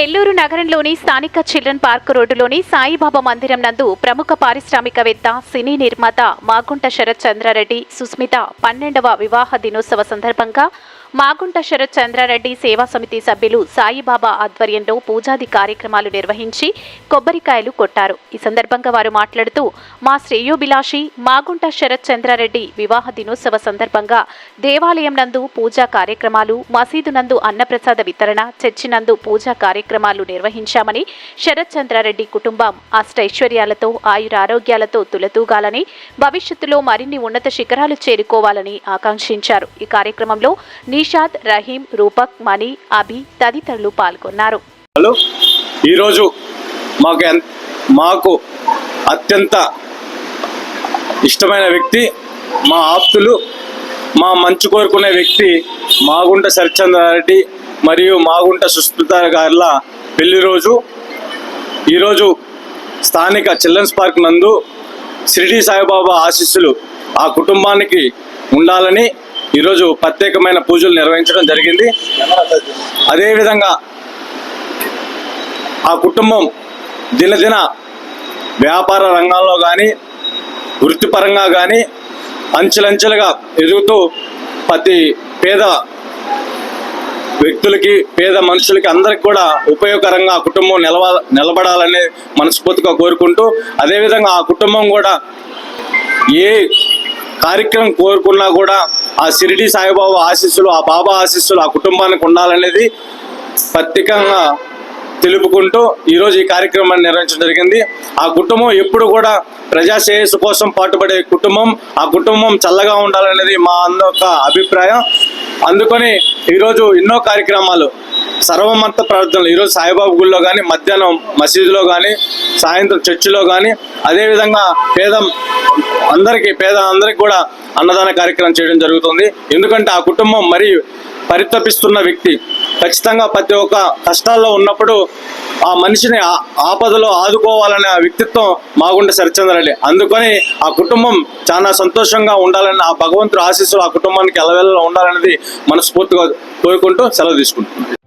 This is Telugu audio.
నెల్లూరు నగరంలోని స్థానిక చిల్డ్రన్ పార్క్ రోడ్డులోని సాయిబాబా మందిరం నందు ప్రముఖ పారిశ్రామికవేత్త సినీ నిర్మాత మాగుంట శరత్ చంద్రారెడ్డి సుస్మిత పన్నెండవ వివాహ దినోత్సవ సందర్భంగా మాగుంట శరత్ చంద్రారెడ్డి సేవా సమితి సభ్యులు సాయిబాబా ఆధ్వర్యంలో పూజాది కార్యక్రమాలు నిర్వహించి కొబ్బరికాయలు కొట్టారు. ఈ సందర్భంగా వారు మాట్లాడుతూ మా శ్రేయోభిలాషి మాగుంట శరత్ చంద్రారెడ్డి వివాహ దినోత్సవ సందర్భంగా దేవాలయం నందు పూజా కార్యక్రమాలు మసీదు నందు అన్నప్రసాద వితరణ చర్చి నందు పూజా కార్యక్రమాలు నిర్వహించామని శరత్ చంద్రారెడ్డి కుటుంబం అష్టైశ్వర్యాలతో ఆయురారోగ్యాలతో తులతూగాలని భవిష్యత్తులో మరిన్ని ఉన్నత శిఖరాలు చేరుకోవాలని ఆకాంక్షించారు. ఈ కార్యక్రమంలో నిషాద్ రహీం రూపక్ మణి అభి తదితరులు పాల్గొన్నారు. హలో. ఈరోజు మాకు మాకు అత్యంత ఇష్టమైన వ్యక్తి మా ఆప్తులు మా మంచు కోరుకునే వ్యక్తి మాగుంట సరిచంద్రారెడ్డి మరియు మాగుంట సుస్మిత గారిల పెళ్ళి రోజు. ఈరోజు స్థానిక చిల్డ్రన్స్ పార్క్ నందు షిరిడి సాయిబాబా ఆశీస్సులు ఆ కుటుంబానికి ఉండాలని ఈరోజు ప్రత్యేకమైన పూజలు నిర్వహించడం జరిగింది. అదేవిధంగా ఆ కుటుంబం దినదిన వ్యాపార రంగంలో కానీ వృత్తిపరంగా కానీ అంచెలంచెలుగా ఎదుగుతూ ప్రతి పేద వ్యక్తులకి పేద మనుషులకి అందరికి కూడా ఉపయోగకరంగా ఆ కుటుంబం నిలవ నిలబడాలని మనస్ఫూర్తిగా కోరుకుంటూ అదేవిధంగా ఆ కుటుంబం కూడా ఏ కార్యక్రమం కోరుకున్నా కూడా ఆ షిరిడి సాయిబాబా ఆశీస్సులు ఆ బాబా ఆశీస్సులు ఆ కుటుంబానికి ఉండాలనేది ప్రత్యేకంగా తెలుపుకుంటూ ఈరోజు ఈ కార్యక్రమాన్ని నిర్వహించడం జరిగింది. ఆ కుటుంబం ఎప్పుడు కూడా ప్రజా శ్రేయస్సు కోసం పాటుపడే కుటుంబం. ఆ కుటుంబం చల్లగా ఉండాలనేది మా అందొక అభిప్రాయం. అందుకని ఈరోజు ఎన్నో కార్యక్రమాలు సర్వమంత ప్రార్థనలు ఈరోజు సాయిబాబు గుళ్ళో కానీ మధ్యాహ్నం మసీదులో కానీ సాయంత్రం చర్చిలో కానీ అదేవిధంగా పేద అందరికీ పేద అందరికి కూడా అన్నదాన కార్యక్రమం చేయడం జరుగుతుంది. ఎందుకంటే ఆ కుటుంబం మరి పరితపిస్తున్న వ్యక్తి ఖచ్చితంగా ప్రతి ఒక్క కష్టాల్లో ఉన్నప్పుడు ఆ మనిషిని ఆపదలో ఆదుకోవాలనే ఆ వ్యక్తిత్వం మాగుండే సరిచంద్రరెడ్డి. అందుకని ఆ కుటుంబం చాలా సంతోషంగా ఉండాలని ఆ భగవంతుడు ఆశీస్సులు ఆ కుటుంబానికి ఎలవెల్లలో ఉండాలనేది మనస్ఫూర్తిగా కోరుకుంటూ సెలవు తీసుకుంటున్నాను.